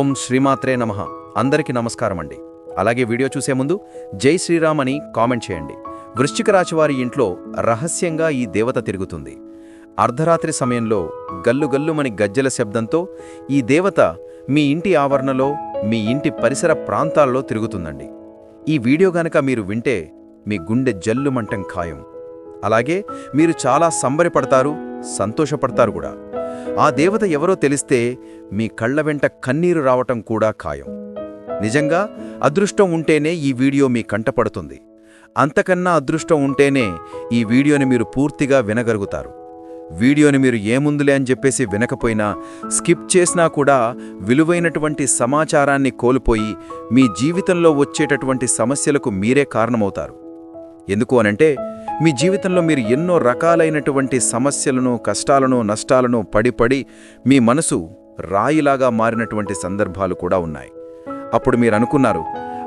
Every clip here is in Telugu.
ఓం శ్రీమాత్రే నమ. అందరికీ నమస్కారం అండి అలాగే వీడియో చూసే ముందు జై శ్రీరామ్ అని కామెంట్ చేయండి. వృశ్చిక రాశివారి ఇంట్లో రహస్యంగా ఈ దేవత తిరుగుతుంది. అర్ధరాత్రి సమయంలో గల్లు గల్లుమని గజ్జల శబ్దంతో ఈ దేవత మీ ఇంటి ఆవరణలో మీ ఇంటి పరిసర ప్రాంతాల్లో తిరుగుతుందండి. ఈ వీడియో గనక మీరు వింటే మీ గుండె జల్లుమంటం ఖాయం. అలాగే మీరు చాలా సంబరపడతారు సంతోషపడతారు కూడా. ఆ దేవత ఎవరో తెలిస్తే మీ కళ్ళ వెంట కన్నీరు రావటం కూడా ఖాయం. నిజంగా అదృష్టం ఉంటేనే ఈ వీడియో మీ కంటపడుతుంది అంతకన్నా అదృష్టం ఉంటేనే ఈ వీడియోని మీరు పూర్తిగా వినగలుగుతారు. వీడియోని మీరు ఏముందులే అని చెప్పేసి వినకపోయినా స్కిప్ చేసినా కూడా విలువైనటువంటి సమాచారాన్ని కోల్పోయి మీ జీవితంలో వచ్చేటటువంటి సమస్యలకు మీరే కారణమవుతారు. ఎందుకు అనంటే మీ జీవితంలో మీరు ఎన్నో రకాలైనటువంటి సమస్యలను కష్టాలను నష్టాలను పడిపడి మీ మనసు రాయిలాగా మారినటువంటి సందర్భాలు కూడా ఉన్నాయి. అప్పుడు మీరు అనుకున్నారు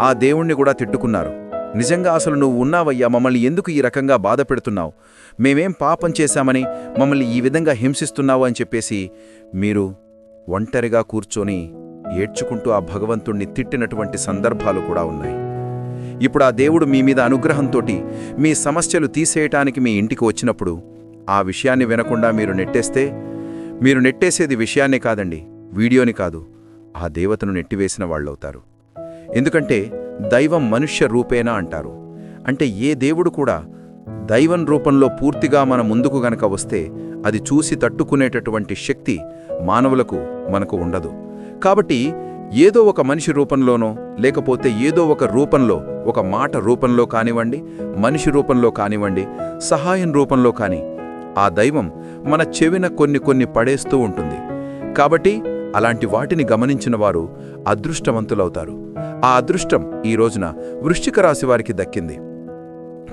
ఆ దేవుణ్ణి కూడా తిట్టుకున్నారు. నిజంగా అసలు నువ్వు ఉన్నావయ్యా మమ్మల్ని ఎందుకు ఈ రకంగా బాధ పెడుతున్నావు? మేమేం పాపం చేశామని మమ్మల్ని ఈ విధంగా హింసిస్తున్నావు అని చెప్పేసి మీరు ఒంటరిగా కూర్చొని ఏడ్చుకుంటూ ఆ భగవంతుణ్ణి తిట్టినటువంటి సందర్భాలు కూడా ఉన్నాయి. ఇప్పుడు ఆ దేవుడు మీ మీద అనుగ్రహంతోటి మీ సమస్యలు తీసేయటానికి మీ ఇంటికి వచ్చినప్పుడు ఆ విషయాన్ని వినకుండా మీరు నెట్టేస్తే మీరు నెట్టేసేది విషయాన్నే కాదండి వీడియోని కాదు. ఆ దేవతను నెట్టివేసిన వాళ్ళవుతారు. ఎందుకంటే దైవం మనుష్య రూపేనా అంటారు. అంటే ఏ దేవుడు కూడా దైవం రూపంలో పూర్తిగా మన ముందుకు గనక వస్తే అది చూసి తట్టుకునేటటువంటి శక్తి మానవులకు మనకు ఉండదు. కాబట్టి ఏదో ఒక మనిషి రూపంలోనో లేకపోతే ఏదో ఒక రూపంలో ఒక మాట రూపంలో కానివ్వండి మనిషి రూపంలో కానివ్వండి సహాయం రూపంలో కాని ఆ దైవం మన చెవిన కొన్ని కొన్ని పడేస్తూ ఉంటుంది. కాబట్టి అలాంటి వాటిని గమనించిన వారు అదృష్టవంతులవుతారు. ఆ అదృష్టం ఈ రోజున వృశ్చిక రాశి వారికి దక్కింది.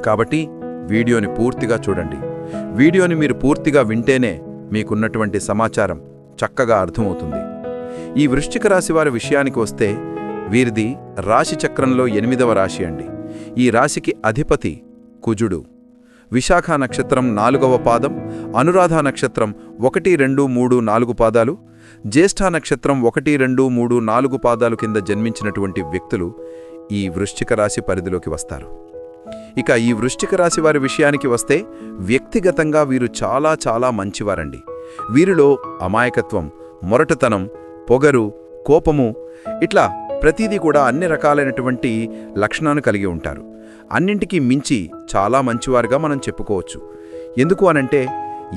కాబట్టి వీడియోని పూర్తిగా చూడండి. వీడియోని మీరు పూర్తిగా వింటేనే మీకున్నటువంటి సమాచారం చక్కగా అర్థమవుతుంది. ఈ వృశ్చిక రాశి వారి విషయానికి వస్తే వీరిది రాశి చక్రంలో ఎనిమిదవ రాశి అండి. ఈ రాశికి అధిపతి కుజుడు. విశాఖ నక్షత్రం నాలుగవ పాదం అనురాధ నక్షత్రం ఒకటి రెండు మూడు నాలుగు పాదాలు జ్యేష్ఠ నక్షత్రం ఒకటి రెండు మూడు నాలుగు పాదాలు కింద జన్మించినటువంటి వ్యక్తులు ఈ వృశ్చిక రాశి పరిధిలోకి వస్తారు. ఇక ఈ వృశ్చిక రాశి వారి విషయానికి వస్తే వ్యక్తిగతంగా వీరు చాలా చాలా మంచివారండి. వీరిలో అమాయకత్వం మొరటతనం పొగరు కోపము ఇట్లా ప్రతిదీ కూడా అన్ని రకాలైనటువంటి లక్షణాలు కలిగి ఉంటారు. అన్నింటికీ మించి చాలా మంచివారుగా మనం చెప్పుకోవచ్చు. ఎందుకు అనంటే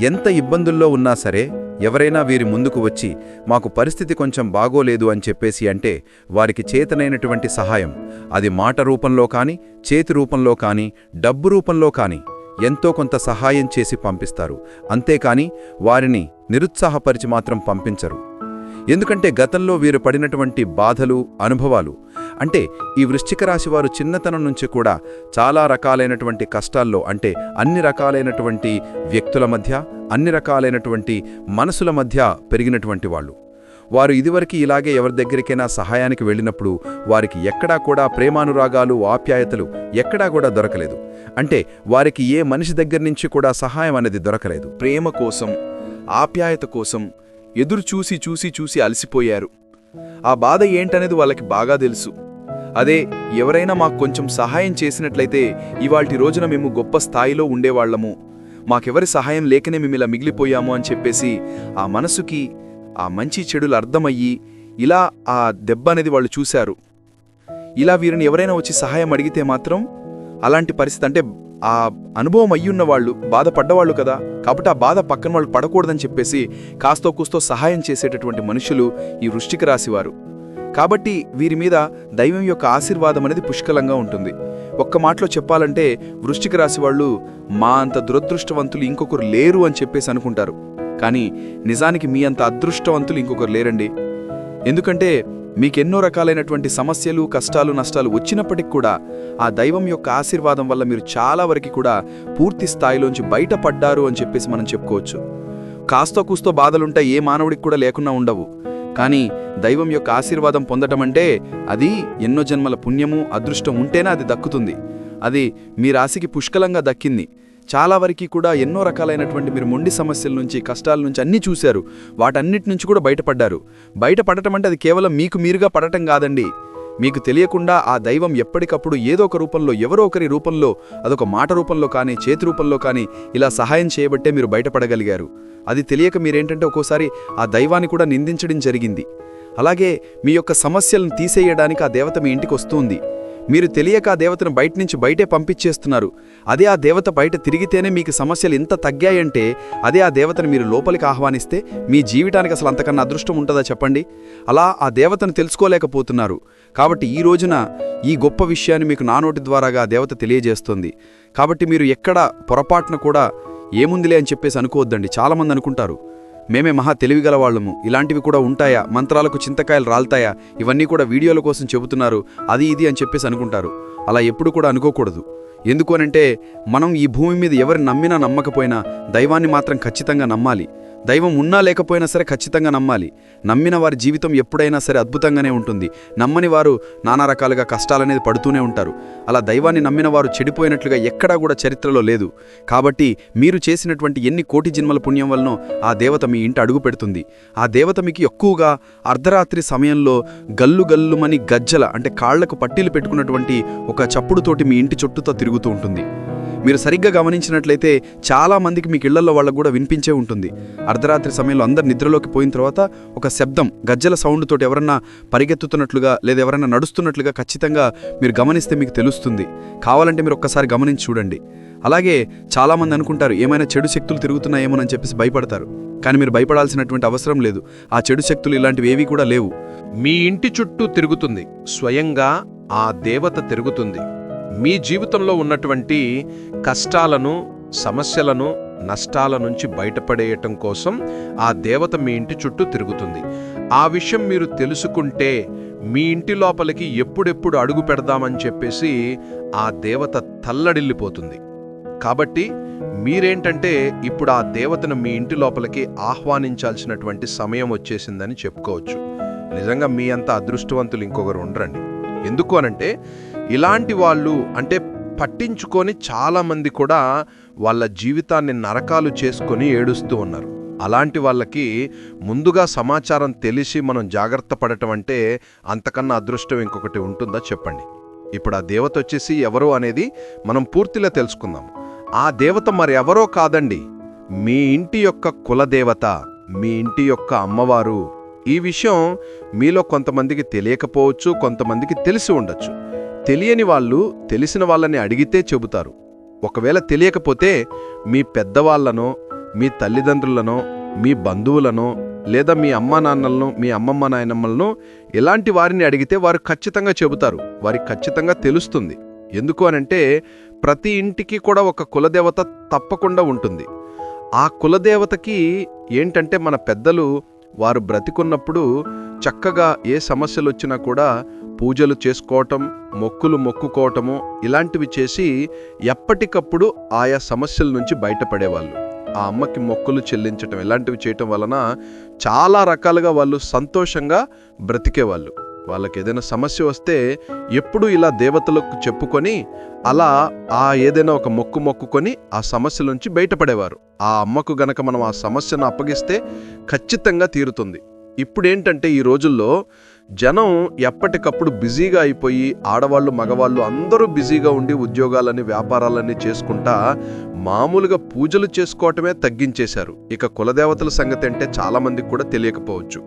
ఎంత ఇబ్బందుల్లో ఉన్నా సరే ఎవరైనా వీరి ముందుకు వచ్చి మాకు పరిస్థితి కొంచెం బాగోలేదు అని చెప్పేసి అంటే వారికి చేతనైనటువంటి సహాయం. అది మాట రూపంలో కానీ చేతి రూపంలో కానీ డబ్బు రూపంలో కానీ ఎంతో కొంత సహాయం చేసి పంపిస్తారు. అంతేకాని వారిని నిరుత్సాహపరిచి మాత్రం పంపించరు. ఎందుకంటే గతంలో వీరు పడినటువంటి బాధలు అనుభవాలు అంటే ఈ వృశ్చిక రాశి వారు చిన్నతనం నుంచి కూడా చాలా రకాలైనటువంటి కష్టాల్లో అంటే అన్ని రకాలైనటువంటి వ్యక్తుల మధ్య అన్ని రకాలైనటువంటి మనసుల మధ్య పెరిగినటువంటి వాళ్ళు. వారు ఇదివరకు ఇలాగే ఎవరి దగ్గరికైనా సహాయానికి వెళ్ళినప్పుడు వారికి ఎక్కడా కూడా ప్రేమానురాగాలు ఆప్యాయతలు ఎక్కడా కూడా దొరకలేదు. అంటే వారికి ఏ మనిషి దగ్గర నుంచి కూడా సహాయం అనేది దొరకలేదు. ప్రేమ కోసం ఆప్యాయత కోసం ఎదురు చూసి చూసి చూసి అలసిపోయారు. ఆ బాధ ఏంటనేది వాళ్ళకి బాగా తెలుసు. అదే ఎవరైనా మాకు కొంచెం సహాయం చేసినట్లయితే ఇవాల్టి రోజున మేము గొప్ప స్థాయిలో ఉండేవాళ్ళము మాకెవరి సహాయం లేకనే మేము ఇలా మిగిలిపోయాము అని చెప్పేసి ఆ మనసుకి ఆ మంచి చెడులు అర్థమయ్యి ఇలా ఆ దెబ్బ అనేది వాళ్ళు చూశారు. ఇలా వీరిని ఎవరైనా వచ్చి సహాయం అడిగితే మాత్రం అలాంటి పరిస్థితి అంటే ఆ అనుభవం అయ్యున్న వాళ్ళు బాధపడ్డవాళ్ళు కదా. కాబట్టి ఆ బాధ పక్కన వాళ్ళు పడకూడదని చెప్పేసి కాస్తో కూస్తో సహాయం చేసేటటువంటి మనుషులు ఈ వృష్టిక రాశివారు కాబట్టి వీరి మీద దైవం యొక్క ఆశీర్వాదం అనేది పుష్కలంగా ఉంటుంది. ఒక్క మాటలో చెప్పాలంటే వృష్టిక రాశి వాళ్ళు మా అంత దురదృష్టవంతులు ఇంకొకరు లేరు అని చెప్పేసి అనుకుంటారు. కానీ నిజానికి మీ అంత అదృష్టవంతులు ఇంకొకరు లేరండి. ఎందుకంటే మీకెన్నో రకాలైనటువంటి సమస్యలు కష్టాలు నష్టాలు వచ్చినప్పటికి కూడా ఆ దైవం యొక్క ఆశీర్వాదం వల్ల మీరు చాలా వరకు కూడా పూర్తి స్థాయిలోంచి బయటపడ్డారు అని చెప్పేసి మనం చెప్పుకోవచ్చు. కాస్తో కూస్తో బాధలుంటాయి ఏ మానవుడికి కూడా లేకుండా ఉండవు. కానీ దైవం యొక్క ఆశీర్వాదం పొందటం అంటే అది ఎన్నో జన్మల పుణ్యము అదృష్టం ఉంటేనే అది దక్కుతుంది. అది మీ రాశికి పుష్కలంగా దక్కింది. చాలా వరకు కూడా ఎన్నో రకాలైనటువంటి మీరు మొండి సమస్యల నుంచి కష్టాల నుంచి అన్నీ చూశారు. వాటన్నిటి నుంచి కూడా బయటపడ్డారు. బయటపడటం అంటే అది కేవలం మీకు మీరుగా పడటం కాదండి. మీకు తెలియకుండా ఆ దైవం ఎప్పటికప్పుడు ఏదో ఒక రూపంలో ఎవరో ఒకరి రూపంలో అదొక మాట రూపంలో కానీ చేతి రూపంలో కానీ ఇలా సహాయం చేయబట్టే మీరు బయటపడగలిగారు. అది తెలియక మీరేంటంటే ఒక్కోసారి ఆ దైవాన్ని కూడా నిందించడం జరిగింది. అలాగే మీ యొక్క సమస్యలను తీసేయడానికి ఆ దేవత మీ ఇంటికి వస్తుంది. మీరు తెలియక ఆ దేవతను బయట నుంచి బయటే పంపించేస్తున్నారు. అదే ఆ దేవత బయట తిరిగితేనే మీకు సమస్యలు ఇంత తగ్గాయంటే అదే ఆ దేవతను మీరు లోపలికి ఆహ్వానిస్తే మీ జీవితానికి అసలు అంతకన్నా అదృష్టం ఉంటుందా చెప్పండి? అలా ఆ దేవతను తెలుసుకోలేకపోతున్నారు. కాబట్టి ఈ రోజున ఈ గొప్ప విషయాన్ని మీకు నానోటి ద్వారాగా ఆ దేవత తెలియజేస్తుంది. కాబట్టి మీరు ఎక్కడ పొరపాటున కూడా ఏముందిలే అని చెప్పేసి అనుకోవద్దండి. చాలామంది అనుకుంటారు. మేమే మహా తెలివిగల వాళ్ళము ఇలాంటివి కూడా ఉంటాయా? మంత్రాలకు చింతకాయలు రాల్తాయా? ఇవన్నీ కూడా వీడియోల కోసం చెబుతున్నారు. అది ఇది అని చెప్పేసి అనుకుంటారు. అలా ఎప్పుడు కూడా అనుకోకూడదు. ఎందుకు అనంటే మనం ఈ భూమి మీద ఎవరిని నమ్మినా నమ్మకపోయినా దైవాన్ని మాత్రం ఖచ్చితంగా నమ్మాలి. దైవం ఉన్నా లేకపోయినా సరే ఖచ్చితంగా నమ్మాలి. నమ్మిన వారి జీవితం ఎప్పుడైనా సరే అద్భుతంగానే ఉంటుంది. నమ్మని వారు నానా రకాలుగా కష్టాలనేది పడుతూనే ఉంటారు. అలా దైవాన్ని నమ్మిన వారు చెడిపోయినట్లుగా ఎక్కడా కూడా చరిత్రలో లేదు. కాబట్టి మీరు చేసినటువంటి ఎన్ని కోటి జన్మల పుణ్యం వలనో ఆ దేవత మీ ఇంటి అడుగు పెడుతుంది. ఆ దేవత మీకు ఎక్కువగా అర్ధరాత్రి సమయంలో గల్లు గల్లుమని గజ్జల అంటే కాళ్ళకు పట్టీలు పెట్టుకున్నటువంటి ఒక చప్పుడుతోటి మీ ఇంటి చుట్టూతో తిరుగుతూ ఉంటుంది. మీరు సరిగ్గా గమనించినట్లయితే చాలామందికి మీకు ఇళ్ళలో వాళ్ళకు కూడా వినిపించే ఉంటుంది. అర్ధరాత్రి సమయంలో అందరు నిద్రలోకి పోయిన తర్వాత ఒక శబ్దం గజ్జల సౌండ్ తోటి ఎవరన్నా పరిగెత్తుతున్నట్లుగా లేదా ఎవరైనా నడుస్తున్నట్లుగా ఖచ్చితంగా మీరు గమనిస్తే మీకు తెలుస్తుంది. కావాలంటే మీరు ఒక్కసారి గమనించి చూడండి. అలాగే చాలామంది అనుకుంటారు ఏమైనా చెడు శక్తులు తిరుగుతున్నాయేమోనని చెప్పేసి భయపడతారు. కానీ మీరు భయపడాల్సినటువంటి అవసరం లేదు. ఆ చెడు శక్తులు ఇలాంటివి ఏవి కూడా లేవు. మీ ఇంటి చుట్టూ తిరుగుతుంది. స్వయంగా ఆ దేవత తిరుగుతుంది. మీ జీవితంలో ఉన్నటువంటి కష్టాలను సమస్యలను నష్టాల నుంచి బయటపడేయటం కోసం ఆ దేవత మీ ఇంటి చుట్టూ తిరుగుతుంది. ఆ విషయం మీరు తెలుసుకుంటే మీ ఇంటి లోపలికి ఎప్పుడెప్పుడు అడుగు పెడదామని చెప్పేసి ఆ దేవత తల్లడిల్లిపోతుంది. కాబట్టి మీరేంటంటే ఇప్పుడు ఆ దేవతను మీ ఇంటి లోపలికి ఆహ్వానించాల్సినటువంటి సమయం వచ్చేసిందని చెప్పుకోవచ్చు. నిజంగా మీ అంత అదృష్టవంతులు ఇంకొకరు ఉండరండి. ఎందుకు అనంటే ఇలాంటి వాళ్ళు అంటే పట్టించుకొని చాలామంది కూడా వాళ్ళ జీవితాన్ని నరకాలు చేసుకొని ఏడుస్తూ ఉన్నారు. అలాంటి వాళ్ళకి ముందుగా సమాచారం తెలిసి మనం జాగ్రత్త పడటం అంటే అంతకన్నా అదృష్టం ఇంకొకటి ఉంటుందా చెప్పండి. ఇప్పుడు ఆ దేవత వచ్చేసి ఎవరు అనేది మనం పూర్తిగా తెలుసుకుందాం. ఆ దేవత మరి ఎవరో కాదండి. మీ ఇంటి యొక్క కులదేవత మీ ఇంటి యొక్క అమ్మవారు. ఈ విషయం మీలో కొంతమందికి తెలియకపోవచ్చు కొంతమందికి తెలిసి ఉండొచ్చు. తెలియని వాళ్ళు తెలిసిన వాళ్ళని అడిగితే చెబుతారు. ఒకవేళ తెలియకపోతే మీ పెద్దవాళ్ళనో మీ తల్లిదండ్రులనో మీ బంధువులనో లేదా మీ అమ్మా నాన్నలను మీ అమ్మమ్మ నాయనమ్మలను ఇలాంటి వారిని అడిగితే వారు ఖచ్చితంగా చెబుతారు. వారికి ఖచ్చితంగా తెలుస్తుంది. ఎందుకు అనంటే ప్రతి ఇంటికి కూడా ఒక కులదేవత తప్పకుండా ఉంటుంది. ఆ కులదేవతకి ఏంటంటే మన పెద్దలు వారు బ్రతికున్నప్పుడు చక్కగా ఏ సమస్యలు వచ్చినా కూడా పూజలు చేసుకోవటం మొక్కులు మొక్కుకోవటము ఇలాంటివి చేసి ఎప్పటికప్పుడు ఆయా సమస్యల నుంచి బయటపడేవాళ్ళు. ఆ అమ్మకి మొక్కులు చెల్లించటం ఇలాంటివి చేయటం వలన చాలా రకాలుగా వాళ్ళు సంతోషంగా బ్రతికేవాళ్ళు. వాళ్ళకి ఏదైనా సమస్య వస్తే ఎప్పుడు ఇలా దేవతలకు చెప్పుకొని అలా ఆ ఏదైనా ఒక మొక్కు మొక్కుకొని ఆ సమస్య నుంచి బయటపడేవారు. ఆ అమ్మకు గనక మనం ఆ సమస్యను అప్పగిస్తే ఖచ్చితంగా తీరుతుంది. ఇప్పుడేంటంటే ఈ రోజుల్లో జనం ఎప్పటికప్పుడు బిజీగా అయిపోయి ఆడవాళ్ళు మగవాళ్ళు అందరూ బిజీగా ఉండి ఉద్యోగాలని వ్యాపారాలని చేసుకుంటా మామూలుగా పూజలు చేసుకోవటమే తగ్గించేశారు. ఇక కులదేవతల సంగతి అంటే చాలామందికి కూడా తెలియకపోవచ్చు.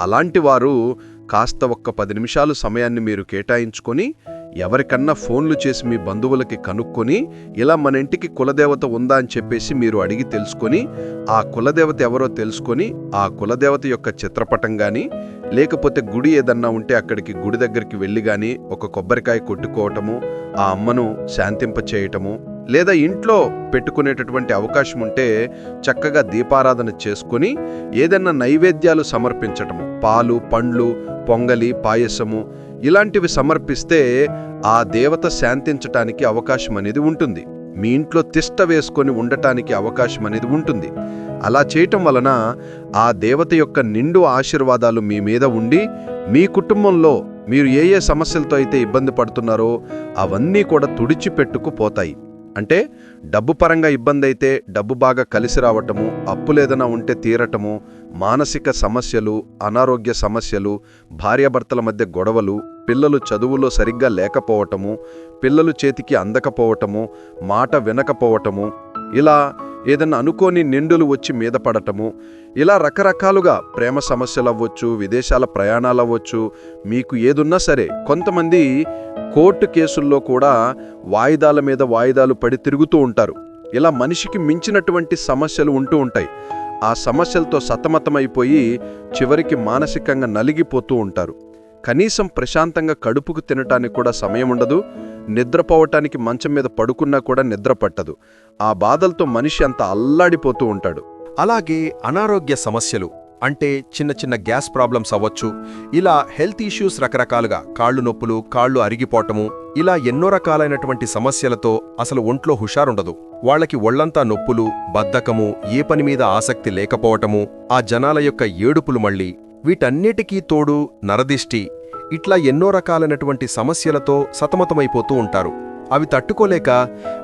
అలాంటి వారు కాస్త ఒక్క పది నిమిషాలు సమయాన్ని మీరు కేటాయించుకొని ఎవరికన్నా ఫోన్లు చేసి మీ బంధువులకి కనుక్కొని ఇలా మన ఇంటికి కులదేవత ఉందా? అని చెప్పేసి మీరు అడిగి తెలుసుకొని ఆ కులదేవత ఎవరో తెలుసుకొని ఆ కులదేవత యొక్క చిత్రపటం కానీ లేకపోతే గుడి ఏదన్నా ఉంటే అక్కడికి గుడి దగ్గరికి వెళ్ళి కానీ ఒక కొబ్బరికాయ కొట్టుకోవటము ఆ అమ్మను శాంతింపచేయటము లేదా ఇంట్లో పెట్టుకునేటటువంటి అవకాశం ఉంటే చక్కగా దీపారాధన చేసుకొని ఏదైనా నైవేద్యాలు సమర్పించటము పాలు పండ్లు పొంగలి పాయసము ఇలాంటివి సమర్పిస్తే ఆ దేవత శాంతించటానికి అవకాశం అనేది ఉంటుంది. మీ ఇంట్లో తిష్ట వేసుకొని ఉండటానికి అవకాశం అనేది ఉంటుంది. అలా చేయటం వలన ఆ దేవత యొక్క నిండు ఆశీర్వాదాలు మీ మీద ఉండి మీ కుటుంబంలో మీరు ఏ ఏ సమస్యలతో అయితే ఇబ్బంది పడుతున్నారో అవన్నీ కూడా తుడిచిపెట్టుకుపోతాయి. అంటే డబ్బు పరంగా ఇబ్బంది అయితే డబ్బు బాగా కలిసి రావటము అప్పులేదైనా ఉంటే తీరటము మానసిక సమస్యలు అనారోగ్య సమస్యలు భార్యాభర్తల మధ్య గొడవలు పిల్లలు చదువులో సరిగ్గా లేకపోవటము పిల్లలు చేతికి అందకపోవటము మాట వినకపోవటము ఇలా ఏదన్నా అనుకోని నిండులు వచ్చి మీద పడటము ఇలా రకరకాలుగా ప్రేమ సమస్యలు అవ్వచ్చు విదేశాల ప్రయాణాలు అవ్వచ్చు మీకు ఏదున్నా సరే. కొంతమంది కోర్టు కేసుల్లో కూడా వాయిదాల మీద వాయిదాలు పడి తిరుగుతూ ఉంటారు. ఇలా మనిషికి మించినటువంటి సమస్యలు ఉంటూ ఉంటాయి. ఆ సమస్యలతో సతమతమైపోయి చివరికి మానసికంగా నలిగిపోతూ ఉంటారు. కనీసం ప్రశాంతంగా కడుపుకు తినటానికి కూడా సమయం ఉండదు. నిద్రపోవటానికి మంచం మీద పడుకున్నా కూడా నిద్ర పట్టదు. ఆ బాధలతో మనిషి అంత అల్లాడిపోతూ ఉంటాడు. అలాగే అనారోగ్య సమస్యలు అంటే చిన్న చిన్న గ్యాస్ ప్రాబ్లమ్స్ అవ్వచ్చు. ఇలా హెల్త్ ఇష్యూస్ రకరకాలుగా కాళ్ళు నొప్పులు కాళ్ళు అరిగిపోవటము ఇలా ఎన్నో రకాలైనటువంటి సమస్యలతో అసలు ఒంట్లో హుషారుండదు. వాళ్ళకి ఒళ్ళంతా నొప్పులు బద్ధకము ఏ పని మీద ఆసక్తి లేకపోవటము ఆ జనాల యొక్క ఏడుపులు మళ్ళీ వీటన్నిటికీ తోడు నరదిష్టి. ఇట్లా ఎన్నో రకాలైనటువంటి సమస్యలతో సతమతమైపోతూ ఉంటారు. అవి తట్టుకోలేక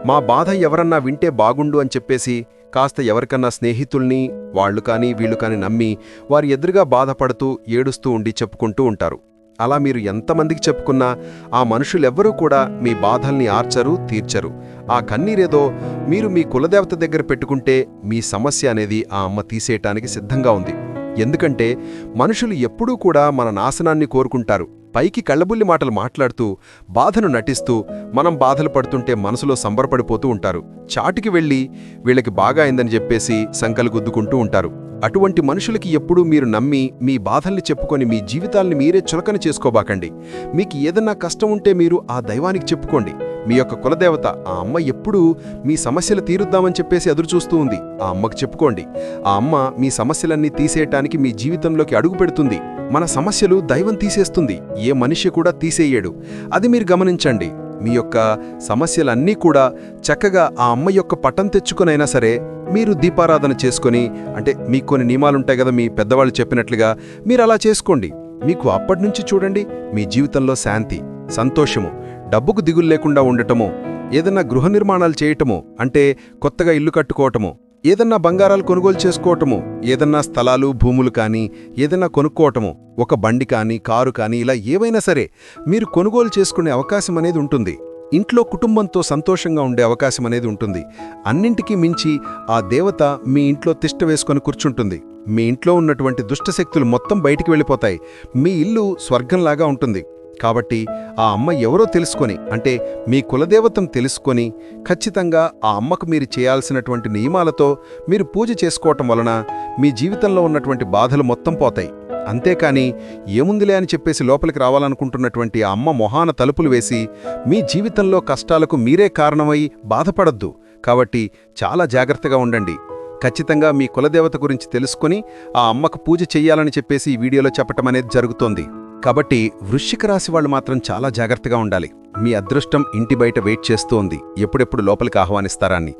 మా బాధ ఎవరన్నా వింటే బాగుండు అని చెప్పేసి కాస్త ఎవరికన్నా స్నేహితుల్ని వాళ్ళు కానీ వీళ్ళు కానీ నమ్మి వారి ఎదురుగా బాధపడుతూ ఏడుస్తూ ఉండి చెప్పుకుంటూ ఉంటారు. అలా మీరు ఎంతమందికి చెప్పుకున్నా ఆ మనుషులెవ్వరూ కూడా మీ బాధల్ని ఆర్చరు తీర్చరు. ఆ కన్నీరేదో మీరు మీ కులదేవత దగ్గర పెట్టుకుంటే మీ సమస్య అనేది ఆ అమ్మ తీసేయటానికి సిద్ధంగా ఉంది. ఎందుకంటే మనుషులు ఎప్పుడూ కూడా మన నాశనాన్ని కోరుకుంటారు. పైకి కళ్ళబుల్లి మాటలు మాట్లాడుతూ బాధను నటిస్తూ మనం బాధలు పడుతుంటే మనసులో సంబరపడిపోతూ ఉంటారు. చాటికి వెళ్ళి వీళ్ళకి బాగా అయిందని చెప్పేసి సంకలు గుద్దుకుంటూ ఉంటారు. అటువంటి మనుషులకి ఎప్పుడూ మీరు నమ్మి మీ బాధల్ని చెప్పుకొని మీ జీవితాల్ని మీరే చులకన చేసుకోబాకండి. మీకు ఏదన్నా కష్టం ఉంటే మీరు ఆ దైవానికి చెప్పుకోండి. మీ యొక్క కులదేవత ఆ అమ్మ ఎప్పుడూ మీ సమస్యలు తీరుద్దామని చెప్పేసి ఎదురుచూస్తూ ఉంది. ఆ అమ్మకు చెప్పుకోండి. ఆ అమ్మ మీ సమస్యలన్నీ తీసేయటానికి మీ జీవితంలోకి అడుగు పెడుతుంది. మన సమస్యలు దైవం తీసేస్తుంది. ఏ మనిషి కూడా తీసేయడు. అది మీరు గమనించండి. మీ యొక్క సమస్యలన్నీ కూడా చక్కగా ఆ అమ్మ యొక్క పటం తెచ్చుకునైనా సరే మీరు దీపారాధన చేసుకొని అంటే మీకు కొన్ని నియమాలుంటాయి కదా మీ పెద్దవాళ్ళు చెప్పినట్లుగా మీరు అలా చేసుకోండి. మీకు అప్పటినుంచి చూడండి మీ జీవితంలో శాంతి సంతోషము డబ్బుకు దిగులు లేకుండా ఉండటము ఏదైనా గృహ నిర్మాణాలు చేయటము అంటే కొత్తగా ఇల్లు కట్టుకోవటము ఏదన్నా బంగారాలు కొనుగోలు చేసుకోవటము ఏదన్నా స్థలాలు భూములు కానీ ఏదన్నా కొనుక్కోవటము ఒక బండి కానీ కారు కానీ ఇలా ఏవైనా సరే మీరు కొనుగోలు చేసుకునే అవకాశం అనేది ఉంటుంది. ఇంట్లో కుటుంబంతో సంతోషంగా ఉండే అవకాశం అనేది ఉంటుంది. అన్నింటికీ మించి ఆ దేవత మీ ఇంట్లో తిష్ట వేసుకొని కూర్చుంటుంది. మీ ఇంట్లో ఉన్నటువంటి దుష్టశక్తులు మొత్తం బయటికి వెళ్ళిపోతాయి. మీ ఇల్లు స్వర్గంలాగా ఉంటుంది. కాబట్టి ఆ అమ్మ ఎవరో తెలుసుకొని అంటే మీ కులదేవతను తెలుసుకొని ఖచ్చితంగా ఆ అమ్మకు మీరు చేయాల్సినటువంటి నియమాలతో మీరు పూజ చేసుకోవటం వలన మీ జీవితంలో ఉన్నటువంటి బాధలు మొత్తం పోతాయి. అంతేకాని ఏముందిలే అని చెప్పేసి లోపలికి రావాలనుకుంటున్నటువంటి ఆ అమ్మ మొహాన తలుపులు వేసి మీ జీవితంలో కష్టాలకు మీరే కారణమై బాధపడద్దు. కాబట్టి చాలా జాగ్రత్తగా ఉండండి. ఖచ్చితంగా మీ కులదేవత గురించి తెలుసుకొని ఆ అమ్మకు పూజ చెయ్యాలని చెప్పేసి ఈ వీడియోలో చెప్పటం అనేది జరుగుతోంది. కాబట్టి వృశ్చిక రాశి వాళ్ళు మాత్రం చాలా జాగ్రత్తగా ఉండాలి. మీ అదృష్టం ఇంటి బయట వెయిట్ చేస్తోంది ఎప్పుడెప్పుడు లోపలికి ఆహ్వానిస్తారాన్ని.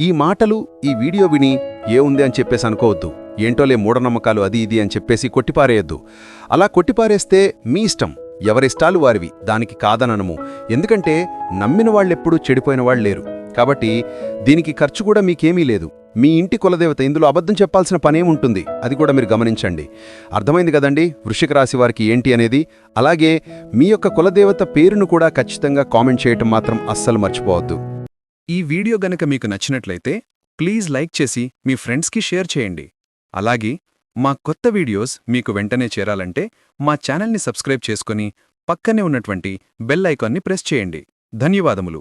ఈ మాటలు ఈ వీడియో విని ఏ ఉంది అని చెప్పేసి అనుకోవద్దు. ఏంటోలే మూఢనమ్మకాలు అది ఇది అని చెప్పేసి కొట్టిపారేయొద్దు. అలా కొట్టిపారేస్తే మీ ఇష్టం. ఎవరిష్టాలు వారివి. దానికి కాదననము. ఎందుకంటే నమ్మిన వాళ్ళెప్పుడూ చెడిపోయిన వాళ్ళు లేరు. కాబట్టి దీనికి ఖర్చు కూడా మీకేమీ లేదు. మీ ఇంటి కులదేవత ఇందులో అబద్ధం చెప్పాల్సిన పనేముంటుంది? అది కూడా మీరు గమనించండి. అర్థమైంది కదండి? వృషిక రాశి వారికి ఏంటి అనేది? అలాగే మీ యొక్క కులదేవత పేరును కూడా ఖచ్చితంగా కామెంట్ చేయటం మాత్రం అస్సలు మర్చిపోవద్దు. ఈ వీడియో గనక మీకు నచ్చినట్లయితే ప్లీజ్ లైక్ చేసి మీ ఫ్రెండ్స్కి షేర్ చేయండి. అలాగే మా కొత్త వీడియోస్ మీకు వెంటనే చేరాలంటే మా ఛానల్ని సబ్స్క్రైబ్ చేసుకుని పక్కనే ఉన్నటువంటి బెల్ ఐకాన్ని ప్రెస్ చేయండి. ధన్యవాదములు.